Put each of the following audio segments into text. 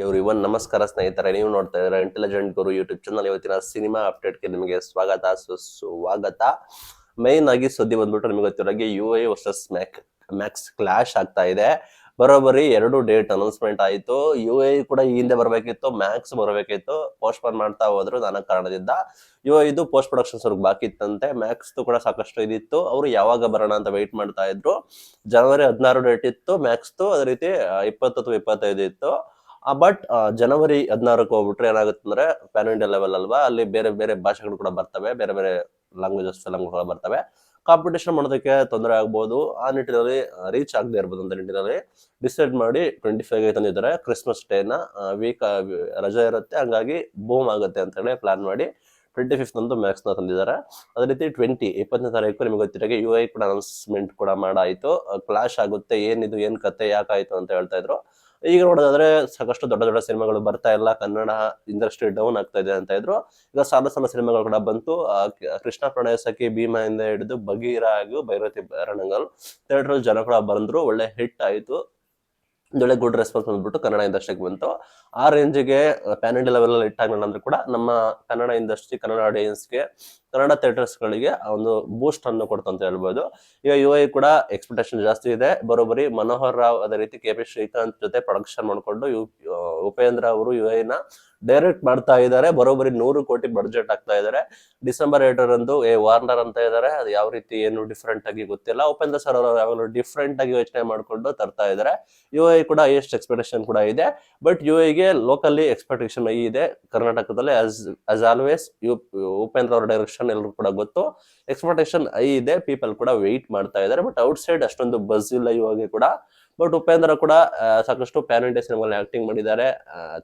ಇವ್ರು ಇವನ್ ನಮಸ್ಕಾರ ಸ್ನೇಹಿತರೆ, ನೀವು ನೋಡ್ತಾ ಇದ್ರೆ ಇಂಟೆಲಿಜೆಂಟ್ ಗುರು ಯೂಟ್ಯೂಬ್ ಚಾನಲ್ ಇವತ್ತಿನ ಸಿನಿಮಾ ಅಪ್ಡೇಟ್ಗೆ ನಿಮಗೆ ಸ್ವಾಗತ. ಸುಸ್ವಾಗತ ಮೈನ್ ಆಗಿ ಸುದ್ದಿ ಬಂದ್ಬಿಟ್ಟು ನಿಮಗೆ ಗೊತ್ತಿರೋಗೆ U I versus Mac Max clash ಆಗ್ತಾ ಇದೆ. ಬರೋಬ್ಬರಿ ಎರಡು ಡೇಟ್ ಅನೌನ್ಸ್ಮೆಂಟ್ ಆಯಿತು. ಯು ಐ ಕೂಡ ಈ ಹಿಂದೆ ಬರಬೇಕಿತ್ತು ಮ್ಯಾಕ್ಸ್ ಬರಬೇಕಿತ್ತು. ಪೋಸ್ಟ್ಪೋನ್ ಮಾಡ್ತಾ ಹೋದ್ರು, ನಾನಾ ಕಾರಣದಿಂದ. ಯು ಐ ಇದು ಪೋಸ್ಟ್ ಪ್ರೊಡಕ್ಷನ್ಸ್ ಅವ್ರಿಗೆ ಬಾಕಿ ಇತ್ತಂತೆ. ಮ್ಯಾಕ್ಸ್ ಕೂಡ ಸಾಕಷ್ಟು ಇದಿತ್ತು. ಅವರು ಯಾವಾಗ ಬರೋಣ ಅಂತ ವೆಯ್ಟ್ ಮಾಡ್ತಾ ಇದ್ರು. ಜನವರಿ ಹದಿನಾರು ಡೇಟ್ ಇತ್ತು ಮ್ಯಾಕ್ಸ್ ಅದೇ ರೀತಿ, ಇಪ್ಪತ್ತು ಅಥವಾ ಇಪ್ಪತ್ತೈದು ಇತ್ತು. ಬಟ್ ಜನವರಿ ಹದಿನಾರಕ್ಕೆ ಹೋಗ್ಬಿಟ್ರೆ ಏನಾಗುತ್ತೆ ಅಂದ್ರೆ ಪ್ಯಾನ್ ಇಂಡಿಯಾ ಲೆವೆಲ್ ಅಲ್ವಾ, ಅಲ್ಲಿ ಬೇರೆ ಬೇರೆ ಭಾಷೆಗಳು ಕೂಡ ಬರ್ತವೆ, ಬೇರೆ ಬೇರೆ ಲ್ಯಾಂಗ್ವೇಜಸ್ ಫಿಲಮ್ಗಳು ಬರ್ತವೆ. ಕಾಂಪಿಟೇಷನ್ ಮಾಡೋದಕ್ಕೆ ತೊಂದರೆ ಆಗ್ಬೋದು. ಆ ನಿಟ್ಟಿನಲ್ಲಿ ರೀಚ್ ಆಗದೆ ಇರ್ಬೋದು ಅಂತ ನಿಟ್ಟಿನಲ್ಲಿ ಡಿಸೈಡ್ ಮಾಡಿ ಟ್ವೆಂಟಿ ಫೈವ್ಗೆ ತಂದಿದ್ದಾರೆ ಕ್ರಿಸ್ಮಸ್ ಡೇನ ವೀಕ್ ರಜೆ ಇರುತ್ತೆ. ಹಂಗಾಗಿ ಬೂಮ್ ಆಗುತ್ತೆ ಅಂತ ಹೇಳಿ ಪ್ಲಾನ್ ಮಾಡಿ ಟ್ವೆಂಟಿ ಫಿಫ್ತ್ ಅಂತೂ ಮ್ಯಾಕ್ಸ್ನ ತಂದಿದ್ದಾರೆ. ಅದೇ ರೀತಿ ಟ್ವೆಂಟಿ ಇಪ್ಪತ್ತನೇ ತಾರೀಕು ನಿಮಗೆ ಗೊತ್ತಿರೋ ಯು ಐ ಕೂಡ ಅನೌನ್ಸ್ಮೆಂಟ್ ಕೂಡ ಮಾಡಾಯಿತು. ಕ್ಲಾಶ್ ಆಗುತ್ತೆ, ಏನಿದು, ಏನು ಕತೆ, ಯಾಕಾಯಿತು ಅಂತ ಹೇಳ್ತಾ ಇದ್ರು. ಈಗ ನೋಡೋದಾದ್ರೆ ಸಾಕಷ್ಟು ದೊಡ್ಡ ದೊಡ್ಡ ಸಿನಿಮಾಗಳು ಬರ್ತಾ ಇಲ್ಲ. ಕನ್ನಡ ಇಂಡಸ್ಟ್ರಿ ಡೌನ್ ಆಗ್ತಾ ಇದೆ ಅಂತ ಇದ್ರು. ಈಗ ಸಣ್ಣ ಸಣ್ಣ ಸಿನಿಮಾಗಳು ಕೂಡ ಬಂತು. ಕೃಷ್ಣ ಪ್ರಣಯ ಸಖಿ ಭೀಮಾಯಿಂದ ಹಿಡಿದು ಬಗೀರ ಹಾಗೂ ಭೈರತಿ ರಣಗಲ್. ಥಿಯೇಟರ್ ಜನ ಕೂಡ ಬಂದ್ರು. ಒಳ್ಳೆ ಹಿಟ್ ಆಯ್ತು. ಒಳ್ಳೆ ಗುಡ್ ರೆಸ್ಪಾನ್ಸ್ ಬಂದ್ಬಿಟ್ಟು ಕನ್ನಡ ಇಂಡಸ್ಟ್ರಿಗೆ ಬಂತು. ಆ ರೇಂಜ್ಗೆ ಪ್ಯಾನ್ ಇಂಡಿಯಾ ಲೆವೆಲ್ ಹಿಟ್ ಆಗಲಿಲ್ಲ ಅಂದ್ರೆ ಕೂಡ ನಮ್ಮ ಕನ್ನಡ ಇಂಡಸ್ಟ್ರಿ, ಕನ್ನಡ ಆಡಿಯನ್ಸ್ಗೆ ಕನ್ನಡ ಥಿಯೇಟರ್ಸ್ಗಳಿಗೆ ಒಂದು ಬೂಸ್ಟ್ ಅನ್ನು ಕೊಡ್ತು ಅಂತ ಹೇಳ್ಬೋದು. ಈಗ ಯು ಐ ಕೂಡ ಎಕ್ಸ್ಪೆಕ್ಟೇಷನ್ ಜಾಸ್ತಿ ಇದೆ. ಬರೋಬ್ಬರಿ ಮನೋಹರ್ ರಾವ್ ಅದೇ ರೀತಿ ಕೆ ಪಿ ಶ್ರೀಕಾಂತ್ ಜೊತೆ ಪ್ರೊಡಕ್ಷನ್ ಮಾಡಿಕೊಂಡು ಯು ಉಪೇಂದ್ರ ಅವರು ಯು ಐನ ಡೈರೆಕ್ಟ್ ಮಾಡ್ತಾ ಇದ್ದಾರೆ. ಬರೋಬ್ಬರಿ ನೂರು ಕೋಟಿ ಬಡ್ಜೆಟ್ ಆಗ್ತಾ ಇದ್ದಾರೆ. ಡಿಸೆಂಬರ್ ಎರಡರಂದು ಎ ವಾರ್ನರ್ ಅಂತ ಇದ್ದಾರೆ. ಅದು ಯಾವ ರೀತಿ, ಏನು ಡಿಫ್ರೆಂಟ್ ಆಗಿ ಗೊತ್ತಿಲ್ಲ. ಉಪೇಂದ್ರ ಸರ್ ಅವರು ಯಾವಾಗಲೂ ಡಿಫ್ರೆಂಟ್ ಆಗಿ ಯೋಚನೆ ಮಾಡ್ಕೊಂಡು ತರ್ತಾ ಇದ್ದಾರೆ. ಯು ಐ ಕೂಡ ಎಷ್ಟು ಎಕ್ಸ್ಪೆಕ್ಟೇಷನ್ ಕೂಡ ಇದೆ. ಬಟ್ ಯು ಐಗೆ ಲೋಕಲಿ ಎಕ್ಸ್ಪೆಕ್ಟೇಷನ್ ಇದೆ. ಕರ್ನಾಟಕದಲ್ಲಿ as as always U Upendra ಅವರ ಡೈರೆಕ್ಷನ್ ಎಲ್ಲರೂ ಕೂಡ ಗೊತ್ತು. ಎಕ್ಸ್ಪೆಕ್ಟೇಷನ್ ಐ ಇದೆ, ಪೀಪಲ್ ಕೂಡ ವೆಯ್ಟ್ ಮಾಡ್ತಾ ಇದ್ದಾರೆ ಬಟ್ ಔಟ್ ಸೈಡ್ ಅಷ್ಟೊಂದು ಬಸ್ ಇಲ್ಲ ಇವಾಗ ಕೂಡ. ಬಟ್ ಉಪೇಂದ್ರ ಕೂಡ ಸಾಕಷ್ಟು ಪ್ಯಾನ್ ಇಂಡಿಯಾ ಆಕ್ಟಿಂಗ್ ಮಾಡಿದ್ದಾರೆ.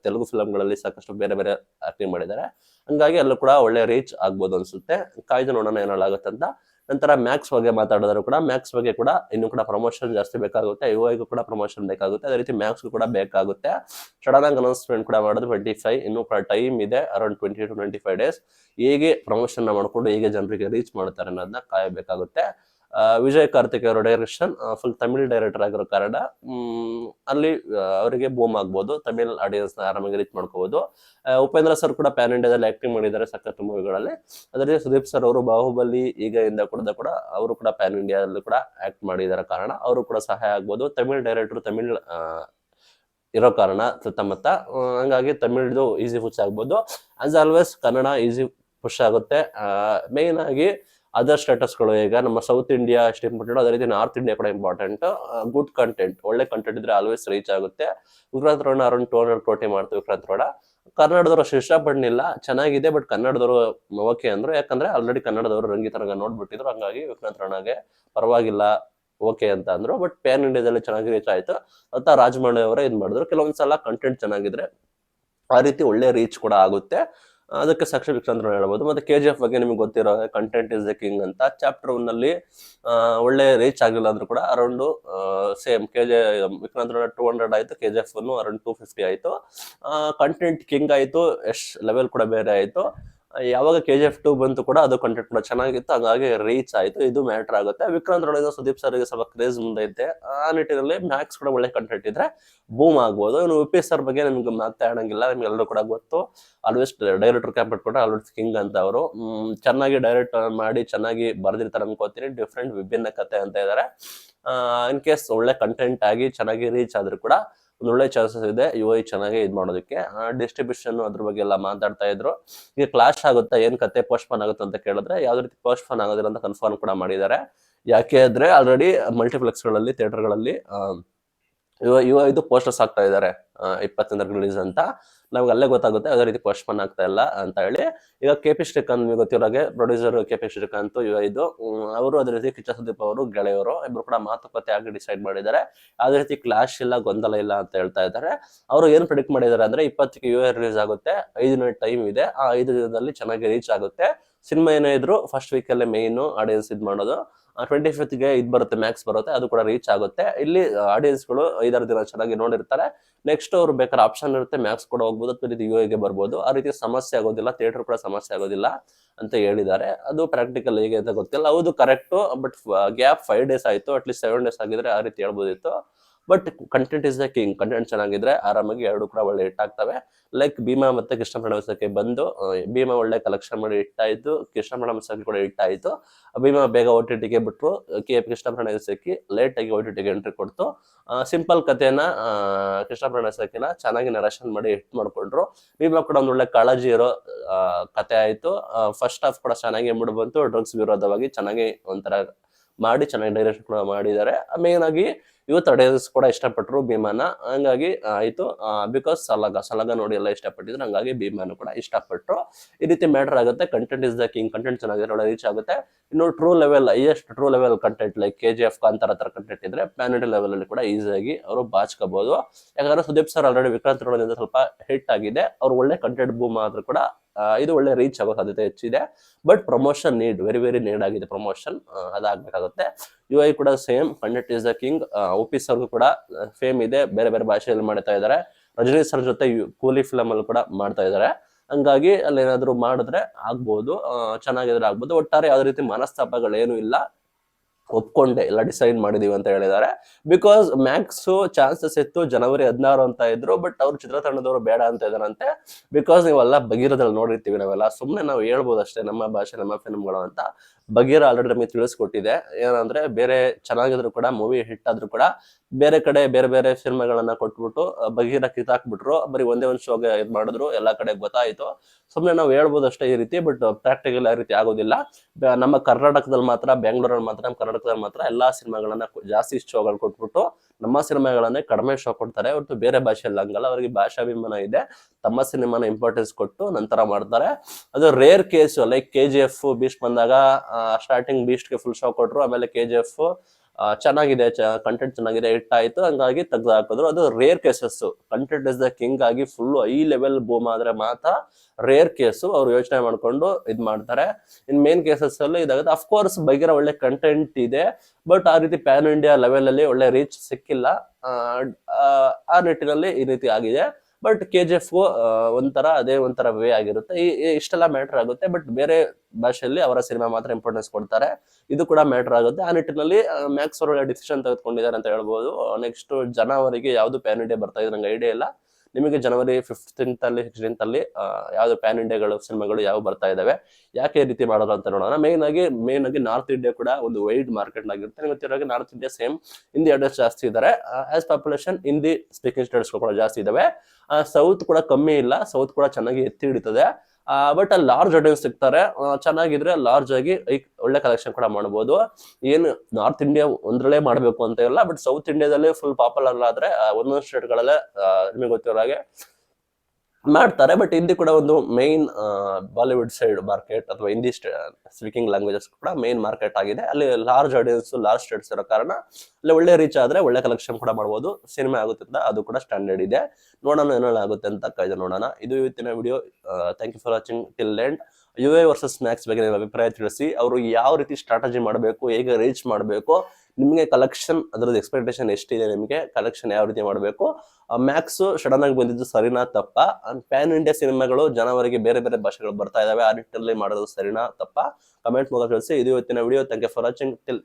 ತೆಲುಗು ಫಿಲಮ್ಗಳಲ್ಲಿ ಸಾಕಷ್ಟು ಬೇರೆ ಬೇರೆ ಆಕ್ಟಿಂಗ್ ಮಾಡಿದ್ದಾರೆ. ಹಂಗಾಗಿ ಅಲ್ಲೂ ಕೂಡ ಒಳ್ಳೆ ರೀಚ್ ಆಗ್ಬೋದು ಅನ್ಸುತ್ತೆ. ಕಾಯ್ದು ನೋಡೋಣ ಏನಾಗುತ್ತೆ ಅಂತ ನಂತರ ಮ್ಯಾಕ್ಸ್ ಬಗ್ಗೆ ಮಾತಾಡಿದ್ರು ಕೂಡ ಮ್ಯಾಕ್ಸ್ ಬಗ್ಗೆ ಕೂಡ ಇನ್ನು ಕೂಡ ಪ್ರಮೋಷನ್ ಜಾಸ್ತಿ ಬೇಕಾಗುತ್ತೆ ಯು ಐಗೂ ಕೂಡ ಪ್ರಮೋಷನ್ ಬೇಕಾಗುತ್ತೆ, ಅದೇ ರೀತಿ ಮ್ಯಾಕ್ಸ್ ಕೂಡ ಬೇಕಾಗುತ್ತೆ. ಸಡನ್ ಆಗಿ ಅನೌನ್ಸ್ಮೆಂಟ್ ಕೂಡ ಮಾಡೋದು ಟ್ವೆಂಟಿ ಫೈವ್ ಇನ್ನೂ ಕೂಡ ಟೈಮ್ ಇದೆ around twenty to twenty five days ಹೇಗೆ ಪ್ರಮೋಷನ್ ಮಾಡಿಕೊಂಡು, ಹೇಗೆ ಜನರಿಗೆ ರೀಚ್ ಮಾಡ್ತಾರೆ ಅನ್ನೋದನ್ನ ಕಾಯಬೇಕಾಗುತ್ತೆ. ವಿಜಯ್ ಕಾರ್ತಿಕ್ ಅವರ ಡೈರೆಕ್ಷನ್ ಫುಲ್ ತಮಿಳ್ ಡೈರೆಕ್ಟರ್ ಆಗಿರೋ ಕಾರಣ ಅಲ್ಲಿ ಅವರಿಗೆ ಬೂಮ್ ಆಗ್ಬೋದು, ತಮಿಳ್ ಆಡಿಯನ್ಸ್ನ ಆರಾಮಾಗಿ ರೀಚ್ ಮಾಡ್ಕೋಬಹುದು ಉಪೇಂದ್ರ ಸರ್ ಕೂಡ ಪ್ಯಾನ್ ಇಂಡಿಯಾದಲ್ಲಿ ಆಕ್ಟಿಂಗ್ ಮಾಡಿದ್ದಾರೆ ಸಾಕಷ್ಟು ಮೂವಿಗಳಲ್ಲಿ ಅದರಲ್ಲಿ ಸುದೀಪ್ ಸರ್ ಅವರು ಬಾಹುಬಲಿ ಈಗ ಇಂದ ಕೂಡ ಕೂಡ ಅವರು ಕೂಡ ಪ್ಯಾನ್ ಇಂಡಿಯಾದಲ್ಲಿ ಕೂಡ ಆಕ್ಟ್ ಮಾಡಿದಾರ ಕಾರಣ, ಅವರು ಕೂಡ ಸಹಾಯ ಆಗ್ಬೋದು. ತಮಿಳ್ ಡೈರೆಕ್ಟರ್ ತಮಿಳ್ ಇರೋ ಕಾರಣ, ಸುತ್ತಮುತ್ತ. ಹಂಗಾಗಿ ತಮಿಳ್ದು ಈಸಿ ಪುಷ್ ಆಗ್ಬೋದು. As always Kannada easy push ಆಗುತ್ತೆ. ಮೇನ್ ಆಗಿ ಅದರ್ ಸ್ಟೇಟಸ್ಗಳು ಈಗ ನಮ್ಮ ಸೌತ್ ಇಂಡಿಯಾ ಅಷ್ಟು ಇಂಪಾರ್ಟೆಂಟ್ ಅದೇ ರೀತಿ ನಾರ್ತ್ ಇಂಡಿಯಾ ಕೂಡ ಇಂಪಾರ್ಟೆಂಟ್ ಗುಡ್ ಕಂಟೆಂಟ್ ಒಳ್ಳೆ ಕಂಟೆಂಟ್ ಇದ್ರೆ ಆಲ್ವೇಸ್ ರೀಚ್ ಆಗುತ್ತೆ. Vikrant Rona around two hundred crore ಮಾಡ್ತೀವಿ ವಿಕ್ರಾಂತ್ ರೋಣ ಕನ್ನಡದವರು ಅಷ್ಟು ಇಷ್ಟಪಡಲಿಲ್ಲ. ಚೆನ್ನಾಗಿದೆ ಬಟ್ ಕನ್ನಡದವರು ಓಕೆ ಅಂದ್ರು, ಯಾಕಂದ್ರೆ ಆಲ್ರೆಡಿ ಕನ್ನಡದವರು ರಂಗಿತರಂಗ ನೋಡ್ಬಿಟ್ಟಿದ್ರು. ಹಂಗಾಗಿ ವಿಕ್ರಾಂತ್ ರೋಣಗೆ ಪರವಾಗಿಲ್ಲ ಓಕೆ ಅಂತ ಅಂದ್ರು. ಬಟ್ ಪ್ಯಾನ್ ಇಂಡಿಯಾದಲ್ಲಿ ಚೆನ್ನಾಗಿ ರೀಚ್ ಆಯ್ತು. ಅಂತ ರಾಜಮೌಳಿ ಅವರೇ ಇದ್ ಮಾಡಿದ್ರು ಕೆಲವೊಂದ್ಸಲ ಕಂಟೆಂಟ್ ಚೆನ್ನಾಗಿದ್ರೆ ಆ ರೀತಿ ಒಳ್ಳೆ ರೀಚ್ ಕೂಡ ಆಗುತ್ತೆ. ಅದಕ್ಕೆ ಸಾಕ್ಷಿ ರೋಣ ಹೇಳ್ಬೋದು. ಮತ್ತೆ ಕೆ ಜಿ ಎಫ್ ಬಗ್ಗೆ ನಿಮ್ಗೆ ಗೊತ್ತಿರೋ ಕಂಟೆಂಟ್ ಇಸ್ ದ ಕಿಂಗ್ ಅಂತ ಚಾಪ್ಟರ್ ಒನ್ನಲ್ಲಿ ಒಳ್ಳೆ ರೀಚ್ ಆಗಿಲ್ಲ ಅಂದ್ರೂ ಕೂಡ around same K G Vikrant two hundred ಆಯ್ತು K G F around two fifty ಆಯ್ತು. ಕಂಟೆಂಟ್ ಕಿಂಗ್ ಆಯ್ತು ಎಷ್ಟ್ ಲೆವೆಲ್ ಕೂಡ ಬೇರೆ ಆಯ್ತು. ಯಾವಾಗ ಕೆ ಜಿ ಎಫ್ ಟು ಬಂತು ಕೂಡ ಅದು ಕಂಟೆಂಟ್ ಕೂಡ ಚೆನ್ನಾಗಿತ್ತು. ಹಾಗಾಗಿ ರೀಚ್ ಆಯ್ತು. ಇದು ಮ್ಯಾಟರ್ ಆಗುತ್ತೆ. ವಿಕ್ರಾಂತ್ ರೊಳಗಿನ ಸುದೀಪ್ ಸರ್ಗೆ ಸ್ವಲ್ಪ ಕ್ರೇಜ್ ಮುಂದೈತೆ ಆ ನಿಟ್ಟಿನಲ್ಲಿ ಮ್ಯಾಕ್ಸ್ ಕೂಡ ಒಳ್ಳೆ ಕಂಟೆಂಟ್ ಇದ್ರೆ ಬೂಮ್ ಆಗ್ಬೋದು. ಇನ್ನು ಪಿ ಸರ್ ಬಗ್ಗೆ ನಿಮ್ಗೆ ಮಾತಾಡಂಗಿಲ್ಲ ನಿಮ್ಗೆಲ್ಲರೂ ಕೂಡ ಗೊತ್ತು. ಆಲ್ವೇಸ್ ಡೈರೆಕ್ಟರ್ ಕ್ಯಾಂಪ್ ಕೂಡ ಆಲ್ವೇಸ್ ಕಿಂಗ್ ಅಂತ ಅವರು. ಚೆನ್ನಾಗಿ ಡೈರೆಕ್ಟ್ ಮಾಡಿ, ಚೆನ್ನಾಗಿ ಬರೆದಿರ್ತಾರೆ ಅನ್ಕೋತೀನಿ. ಡಿಫ್ರೆಂಟ್ ವಿಭಿನ್ನ ಕತೆ ಅಂತ ಇದ್ದಾರೆ ಇನ್ ಕೇಸ್ ಒಳ್ಳೆ ಕಂಟೆಂಟ್ ಆಗಿ ಚೆನ್ನಾಗಿ ರೀಚ್ ಆದ್ರೂ ಕೂಡ ಒಳ್ಳೆ ಚಾನ್ಸಸ್ ಇದೆ. ಯು ಐ ಚೆನ್ನಾಗಿ ಇದು ಮಾಡೋದಕ್ಕೆ. ಡಿಸ್ಟ್ರಿಬ್ಯೂಷನ್ ಅದ್ರ ಬಗ್ಗೆ ಎಲ್ಲ ಮಾತಾಡ್ತಾ ಇದ್ರು. ಈಗ ಕ್ಲಾಶ್ ಆಗುತ್ತಾ, ಏನ್ ಕತೆ ಪೋಸ್ಟ್ಪೋನ್ ಆಗುತ್ತೆ ಅಂತ ಕೇಳಿದ್ರೆ ಯಾವ್ದು ರೀತಿ ಪೋಸ್ಟ್ಪೋನ್ ಆಗೋದಿಲ್ಲ ಅಂತ ಕನ್ಫರ್ಮ್ ಕೂಡ ಮಾಡಿದ್ದಾರೆ. ಯಾಕೆ ಅಂದ್ರೆ ಆಲ್ರೆಡಿ ಮಲ್ಟಿಪ್ಲೆಕ್ಸ್ಗಳಲ್ಲಿ ಥಿಯೇಟರ್ಗಳಲ್ಲಿ ಇವ ಇವ ಇದು ಪೋಸ್ಟರ್ಸ್ ಆಗ್ತಾ ಇದ್ದಾರೆ. ಇಪ್ಪತ್ತೊಂದರ ರಿಲೀಸ್ ಅಂತ. ನಮ್ಗೆ ಅಲ್ಲೇ ಗೊತ್ತಾಗುತ್ತೆ, ಅದೇ ರೀತಿ ಪೋಸ್ಟ್ಪೋನ್ ಆಗ್ತಾ ಇಲ್ಲ ಅಂತ ಹೇಳಿ. ಈಗ ಕೆ ಪಿ ಶ್ರೀಕಾಂತ್ ನಿಮಗೆ ಗೊತ್ತಿರೋಗೆ ಪ್ರೊಡ್ಯೂಸರ್ ಕೆ ಪಿ ಶ್ರೀಕಾಂತ್ ಇದು. ಅವರು ಅದೇ ರೀತಿ ಕಿಚ್ಚ ಸುದೀಪ್ ಅವರು ಗೆಳೆಯರು ಇಬ್ರು ಕೂಡ ಮಾತುಕತೆ ಆಗಿ ಡಿಸೈಡ್ ಮಾಡಿದ್ದಾರೆ. ಅದೇ ರೀತಿ ಕ್ಲಾಶ್ ಇಲ್ಲ, ಗೊಂದಲ ಇಲ್ಲ ಅಂತ ಹೇಳ್ತಾ ಇದ್ದಾರೆ. ಅವರು ಏನು ಪ್ರಿಡಿಕ್ಟ್ ಮಾಡಿದ್ದಾರೆ ಅಂದ್ರೆ ಇಪ್ಪತ್ತಕ್ಕೆ ಯು ರಿಲೀಸ್ ಆಗುತ್ತೆ. ಐದು ಟೈಮ್ ಇದೆ. ಆ ಐದು ದಿನದಲ್ಲಿ ಚೆನ್ನಾಗಿ ರೀಚ್ ಆಗುತ್ತೆ. ಸಿನಿಮಾ ಇದ್ರು ಫಸ್ಟ್ ವೀಕಲ್ಲೇ ಮೇಯ್ನು ಆಡಿಯನ್ಸ್ ಇದು ಮಾಡೋದು. ಟ್ವೆಂಟಿ ಫಿಫ್ತ್ಗೆ ಇದು ಬರುತ್ತೆ ಮ್ಯಾಕ್ಸ್ ಬರುತ್ತೆ, ಅದು ಕೂಡ ರೀಚ್ ಆಗುತ್ತೆ. ಇಲ್ಲಿ ಆಡಿಯನ್ಸ್ಗಳು ಐದಾರು ದಿನ ಚೆನ್ನಾಗಿ ನೋಡಿರ್ತಾರೆ. ನೆಕ್ಸ್ಟ್ ಅವ್ರು ಬೇಕಾದ್ರೆ ಆಪ್ಷನ್ ಇರುತ್ತೆ ಮ್ಯಾಕ್ಸ್ ಕೂಡ ಹೋಗ್ಬೋದು, ಅಥವಾ ಇದು ಯು ಎಗೆ ಬರ್ಬೋದು. ಆ ರೀತಿ ಸಮಸ್ಯೆ ಆಗೋದಿಲ್ಲ ಥಿಯೇಟರ್ ಕೂಡ ಸಮಸ್ಯೆ ಆಗೋದಿಲ್ಲ ಅಂತ ಹೇಳಿದ್ದಾರೆ. ಅದು ಪ್ರಾಕ್ಟಿಕಲ್ ಹೇಗೆ ಅಂತ ಗೊತ್ತಿಲ್ಲ. ಹೌದು correct but gap five days ಆಯಿತು ಅಟ್ಲೀಸ್ಟ್ ಸೆವೆನ್ ಡೇಸ್ ಆಗಿದ್ರೆ ಆ ರೀತಿ ಹೇಳ್ಬೋದಿತ್ತು. But content is the king content ಚೆನ್ನಾಗಿದ್ರೆ ಆರಾಮಾಗಿ ಎರಡು ಕೂಡ ಒಳ್ಳೆ ಹಿಟ್ ಆಗ್ತವೆ. ಲೈಕ್ ಭೀಮಾ ಮತ್ತೆ ಕೃಷ್ಣ ಪ್ರಣವಸಕ್ಕೆ ಬಂದು ಭೀಮಾ ಒಳ್ಳೆ ಕಲೆಕ್ಷನ್ ಮಾಡಿ ಹಿಟ್ ಆಯ್ತು, ಕೃಷ್ಣ ಪ್ರಣವಸಕ್ಕೆ ಕೂಡ ಹಿಟ್ ಆಯ್ತು. ಭೀಮಾ ಬೇಗ ಓ ಟಿ ಟಿಗೆ ಬಿಟ್ರು, ಕೆ ಎಫ್ ಕೃಷ್ಣ ಪ್ರಣವಸಕ್ಕೆ ಲೇಟ್ ಆಗಿ ಓ ಟಿ ಟಿಗೆ ಎಂಟ್ರಿ ಕೊಡ್ತು. ಸಿಂಪಲ್ ಕಥೆನ ಕೃಷ್ಣ ಪ್ರಣವಸಕ್ಕಿನ ಚೆನ್ನಾಗಿ ನರೇಷನ್ ಮಾಡಿ ಹಿಟ್ ಮಾಡ್ಕೊಂಡ್ರು. ಭೀಮಾ ಕೂಡ ಒಂದು ಒಳ್ಳೆ ಕಾಳಜಿ ಇರೋ ಕತೆ ಆಯ್ತು. ಫಸ್ಟ್ ಹಾಫ್ ಕೂಡ ಚೆನ್ನಾಗಿ ಮೂಡ್ ಬಂತು. ಡ್ರಗ್ಸ್ ವಿರೋಧವಾಗಿ ಚೆನ್ನಾಗಿ ಒಂಥರ ಮಾಡಿ, ಚೆನ್ನಾಗಿ ಡೈರೆಕ್ಷನ್ ಕೂಡ ಮಾಡಿದ್ದಾರೆ. ಮೇನ್ ಆಗಿ ಯೂತ್ ಆಡಿಯನ್ಸ್ ಕೂಡ ಇಷ್ಟಪಟ್ಟರು ಭೀಮಾನ. ಹಂಗಾಗಿ ಆಯ್ತು. ಬಿಕಾಸ್ ಸಲಗ ಸಲಗ ನೋಡಿ ಎಲ್ಲ ಇಷ್ಟಪಟ್ಟಿದ್ರು, ಹಂಗಾಗಿ ಭೀಮಾನು ಕೂಡ ಇಷ್ಟಪಟ್ಟರು ಈ ರೀತಿ ಮ್ಯಾಟರ್ ಆಗುತ್ತೆ. Content is the king content ಚೆನ್ನಾಗಿದೆ ಒಳ್ಳೆ ರೀಚ್ ಆಗುತ್ತೆ. ಇನ್ನು true level highest true level content like K G F Kantara ತರ ಕಂಟೆಂಟ್ ಇದ್ರೆ ಪ್ಯಾನ್ ಇಂಡಿಯಾ ಲೆವೆಲ್ ಅಲ್ಲಿ ಕೂಡ ಈಸಿಯಾಗಿ ಅವರು ಬಾಚ್ಕೋಬಹುದು ಯಾಕಂದ್ರೆ ಸುದೀಪ್ ಸರ್ ಆಲ್ರೆಡಿ ವಿಕ್ರಾಂತ್ ರೋಡದಿಂದ ಸ್ವಲ್ಪ ಹಿಟ್ ಆಗಿದೆ. ಅವ್ರು ಒಳ್ಳೆ ಕಂಟೆಂಟ್ ಬೂಮ್ ಆದ್ರೂ ಕೂಡ ಇದು ಒಳ್ಳೆ ರೀಚ್ ಆಗೋ ಸಾಧ್ಯತೆ ಹೆಚ್ಚಿದೆ. But promotion need very very need ಆಗಿದೆ ಪ್ರಮೋಷನ್ ಅದಾಗಬೇಕಾಗುತ್ತೆ. ಯು ಐ ಕೂಡ same pundit is the king OP ಸರ್ಗೂ ಕೂಡ ಫೇಮ್ ಇದೆ. ಬೇರೆ ಬೇರೆ ಭಾಷೆಯಲ್ಲಿ ಮಾಡ್ತಾ ಇದ್ದಾರೆ. ರಜನಿ ಸರ್ ಜೊತೆ ಕೂಲಿ ಫಿಲಮ್ ಅಲ್ಲಿ ಕೂಡ ಮಾಡ್ತಾ ಇದ್ದಾರೆ. ಹಂಗಾಗಿ ಅಲ್ಲಿ ಏನಾದ್ರು ಮಾಡಿದ್ರೆ ಆಗ್ಬೋದು ಚೆನ್ನಾಗಿದ್ರೆ ಆಗ್ಬೋದು. ಒಟ್ಟಾರೆ ಯಾವ್ದೇ ರೀತಿ ಮನಸ್ತಾಪಗಳೇನು ಇಲ್ಲ. ಒಪ್ಕೊಂಡೆ, ಎಲ್ಲ ಡಿಸೈಡ್ ಮಾಡಿದೀವಿ ಅಂತ ಹೇಳಿದ್ದಾರೆ. ಬಿಕಾಸ್ ಮ್ಯಾಕ್ಸ್ ಚಾನ್ಸಸ್ ಇತ್ತು ಜನವರಿ ಹದಿನಾರು ಅಂತ ಇದ್ರು ಬಟ್ ಅವ್ರು ಚಿತ್ರತಂಡದವರು ಬೇಡ ಅಂತ ಇದಾರಂತೆ ಬಿಕಾಸ್ ನೀವೆಲ್ಲ ಬಗೀರದಲ್ಲಿ ನೋಡಿರ್ತೀವಿ ನಾವೆಲ್ಲ. ಸುಮ್ಮನೆ ನಾವು ಹೇಳ್ಬೋದು ಅಷ್ಟೇ, ನಮ್ಮ ಭಾಷೆ, ನಮ್ಮ ಫಿಲ್ಮ್ಗಳು ಅಂತ. ಬಗೀರ ಆಲ್ರೆಡಿ ನಮಗೆ ತಿಳಿಸ್ಕೊಟ್ಟಿದೆ. ಏನಂದ್ರೆ ಬೇರೆ ಚೆನ್ನಾಗಿದ್ರು ಕೂಡ ಮೂವಿ ಹಿಟ್ ಆದ್ರೂ ಕೂಡ ಬೇರೆ ಕಡೆ ಬೇರೆ ಬೇರೆ ಸಿನಿಮಾಗಳನ್ನ ಕೊಟ್ಬಿಟ್ಟು ಬಗೀರ ಕಿತ್ತಾಕ್ಬಿಟ್ರು ಬರೀ ಒಂದೇ ಒಂದು ಶೋಗೆ ಇದು ಮಾಡಿದ್ರು, ಎಲ್ಲಾ ಕಡೆ ಗೊತ್ತಾಯ್ತು. ಸುಮ್ಮನೆ ನಾವು ಹೇಳ್ಬೋದು ಅಷ್ಟೇ ಈ ರೀತಿ ಬಟ್ ಪ್ರಾಕ್ಟಿಕಲ್ ಆ ರೀತಿ ಆಗೋದಿಲ್ಲ. ನಮ್ಮ ಕರ್ನಾಟಕದಲ್ಲಿ ಮಾತ್ರ ಬೆಂಗಳೂರಲ್ಲಿ ಮಾತ್ರ, ನಮ್ಮ ಕರ್ನಾಟಕದಲ್ಲಿ ಮಾತ್ರ ಎಲ್ಲಾ ಸಿನಿಮಾಗಳನ್ನ ಜಾಸ್ತಿ ಶೋಗಳು ಕೊಟ್ಬಿಟ್ಟು ನಮ್ಮ ಸಿನಿಮಾಗಳನ್ನೇ ಕಡಿಮೆ ಶೋ ಕೊಡ್ತಾರೆ. ಹೊರತು ಬೇರೆ ಭಾಷೆಯಲ್ಲಿ ಹಂಗಲ್ಲ. ಅವರಿಗೆ ಭಾಷಾಭಿಮಾನ ಇದೆ. ತಮ್ಮ ಸಿನಿಮಾನ ಇಂಪಾರ್ಟೆನ್ಸ್ ಕೊಟ್ಟು ನಂತರ ಮಾಡ್ತಾರೆ. ಅದು rare case like K G F beast ಬಂದಾಗ ಸ್ಟಾರ್ಟಿಂಗ್ ಬೀಸ್ಟ್ಗೆ ಫುಲ್ ಶೋ ಕೊಟ್ರು, ಆಮೇಲೆ ಕೆ ಜಿ ಎಫ್ ಚೆನ್ನಾಗಿದೆ ಕಂಟೆಂಟ್ ಚೆನ್ನಾಗಿದೆ ಹಿಟ್ ಆಯ್ತು, ಹಂಗಾಗಿ ತೆಗ್ದು ಹಾಕಿದ್ರು. ಅದು rare cases content is the king ಆಗಿ ಫುಲ್ ಐ ಲೆವೆಲ್ ಬೂಮ್ ಆದ್ರೆ ಮಾತ್ರ ರೇರ್ ಕೇಸು ಅವ್ರು ಯೋಚನೆ ಮಾಡ್ಕೊಂಡು ಇದ್ ಮಾಡ್ತಾರೆ. ಇನ್ ಮೇನ್ ಕೇಸಸ್ ಅಲ್ಲಿ ಇದಾಗುತ್ತೆ. ಅಫ್ಕೋರ್ಸ್ ಬಗ್ಗೆ ಒಳ್ಳೆ ಕಂಟೆಂಟ್ ಇದೆ ಬಟ್ ಆ ರೀತಿ ಪ್ಯಾನ್ ಇಂಡಿಯಾ ಲೆವೆಲ್ ಅಲ್ಲಿ ಒಳ್ಳೆ ರೀಚ್ ಸಿಕ್ಕಿಲ್ಲ. ಆ ನಿಟ್ಟಿನಲ್ಲಿ ಈ ರೀತಿ ಆಗಿದೆ. ಬಟ್ ಕೆ ಜಿ ಎಫ್ ಒಂಥರ ಅದೇ ಒಂಥರ ವೇ ಆಗಿರುತ್ತೆ. ಇಷ್ಟೆಲ್ಲ ಮ್ಯಾಟರ್ ಆಗುತ್ತೆ ಬಟ್ ಬೇರೆ ಭಾಷೆಯಲ್ಲಿ ಅವರ ಸಿನಿಮಾ ಮಾತ್ರ ಇಂಪಾರ್ಟೆನ್ಸ್ ಕೊಡ್ತಾರೆ. ಇದು ಕೂಡ ಮ್ಯಾಟರ್ ಆಗುತ್ತೆ. ಆ ನಿಟ್ಟಿನಲ್ಲಿ ಮ್ಯಾಕ್ಸ್ ಅವರು ಡಿಸಿಷನ್ ತೆಗೆದುಕೊಂಡಿದ್ದಾರೆ ಅಂತ ಹೇಳ್ಬೋದು. ನೆಕ್ಸ್ಟ್ ಜನವರಿಗೆ ಯಾವುದು ಪ್ಯಾನ್ ಬರ್ತಾ ಇದೆ, ನಂಗೆ ಐಡಿಯಾ ಇಲ್ಲ. ನಿಮಗೆ ಜನವರಿ ಫಿಫ್ಟೀನ್ತ್ ಅಲ್ಲಿ ಸಿಕ್ಸ್ಟೀನ್ತ್ ಅಲ್ಲಿ ಯಾವ್ದು ಪ್ಯಾನ್ ಇಂಡಿಯಾಗಳು ಸಿನಿಮಾಗಳು ಯಾವ ಬರ್ತಾ ಇದಾವೆ, ಯಾಕೆ ರೀತಿ ಮಾಡೋದು ಅಂತ ನೋಡೋಣ. ಮೇನ್ ಆಗಿ ಮೇನ್ ಆಗಿ ನಾರ್ತ್ ಇಂಡಿಯಾ ಕೂಡ ಒಂದು ವೈಡ್ ಮಾರ್ಕೆಟ್ ಆಗಿರುತ್ತೆ ನಿಮಗೆ ಗೊತ್ತಿರೋ north India same Hindi address ಜಾಸ್ತಿ ಇದ್ದಾರೆ as population Hindi speaking states ಕೂಡ ಜಾಸ್ತಿ ಇದಾವೆ. ಸೌತ್ ಕೂಡ ಕಮ್ಮಿ ಇಲ್ಲ. ಸೌತ್ ಕೂಡ ಚೆನ್ನಾಗಿ ಎತ್ತಿ ಹಿಡಿತದೆ. ಬಟ್ ಅಲ್ಲಿ ಲಾರ್ಜ್ ಆಡಿಯನ್ಸ್ ಸಿಗ್ತಾರೆ. ಚೆನ್ನಾಗಿದ್ರೆ ಲಾರ್ಜ್ ಆಗಿ ಒಳ್ಳೆ ಕಲೆಕ್ಷನ್ ಕೂಡ ಮಾಡಬಹುದು ಏನು ನಾರ್ತ್ ಇಂಡಿಯಾ ಒಂದ್ರಲ್ಲೇ ಮಾಡಬೇಕು ಅಂತ ಇಲ್ಲ ಬಟ್ ಸೌತ್ ಇಂಡಿಯಾದಲ್ಲಿ ಫುಲ್ ಪಾಪುಲರ್ ಆದ್ರೆ ಒಂದೊಂದು ಸ್ಟೇಟ್ಗಳಲ್ಲೇ ನಿಮಗೆ ಗೊತ್ತಿರೋ ಹಾಗೆ ಮಾಡ್ತಾರೆ ಬಟ್ ಹಿಂದಿ ಕೂಡ ಒಂದು ಮೈನ್ ಬಾಲಿವುಡ್ ಸೈಡ್ ಮಾರ್ಕೆಟ್ ಅಥವಾ ಹಿಂದಿ ಸ್ಪೀಕಿಂಗ್ ಲ್ಯಾಂಗ್ವೇಜಸ್ ಕೂಡ ಮೈನ್ ಮಾರ್ಕೆಟ್ ಆಗಿದೆ. ಅಲ್ಲಿ ಲಾರ್ಜ್ ಆಡಿಯನ್ಸ್ ಲಾರ್ಜ್ ಸ್ಟೇಟ್ಸ್ ಇರೋ ಕಾರಣ ಅಲ್ಲಿ ಒಳ್ಳೆ ರೀಚ್ ಆದ್ರೆ ಒಳ್ಳೆ ಕಲೆಕ್ಷನ್ ಕೂಡ ಮಾಡ್ಬೋದು. ಸಿನಿಮಾ ಆಗುತ್ತೆ ಅದು ಕೂಡ ಸ್ಟ್ಯಾಂಡರ್ಡ್ ಇದೆ. ನೋಡೋಣ ಏನಾಗುತ್ತೆ ಅಂತ ಕಾಯ್ದೆ ನೋಡೋಣ. ಇದು ಇವತ್ತಿನ video thank you for watching till end U A versus Max ಬಗ್ಗೆ ನಿಮ್ಮ ಅಭಿಪ್ರಾಯ ತಿಳಿಸಿ, ಅವರು ಯಾವ ರೀತಿ ಸ್ಟ್ರಾಟಜಿ ಮಾಡಬೇಕು, ಹೇಗೆ ರೀಚ್ ಮಾಡಬೇಕು, ನಿಮಗೆ ಕಲೆಕ್ಷನ್ ಅದರದ್ದು ಎಕ್ಸ್ಪೆಕ್ಟೇಷನ್ ಎಷ್ಟಿದೆ ನಿಮಗೆ ಕಲೆಕ್ಷನ್ ಯಾವ ರೀತಿ ಮಾಡಬೇಕು ಮ್ಯಾಕ್ಸ್ ಸಡನ್ ಆಗಿ ಬಂದಿದ್ದು ಸರಿನಾ ತಪ್ಪ ಪ್ಯಾನ್ ಇಂಡಿಯಾ ಸಿನಿಮಾಗಳು ಜನವರಿಗೆ ಬೇರೆ ಬೇರೆ ಭಾಷೆಗಳು ಬರ್ತಾ ಇದಾವೆ, ಆ ನಿಟ್ಟಿನಲ್ಲಿ ಮಾಡೋದು ಸರಿನಾ ತಪ್ಪ ಕಮೆಂಟ್ ಮೂಲಕ ತಿಳಿಸಿ, ಇದು ಇವತ್ತಿನ video thank you for watching till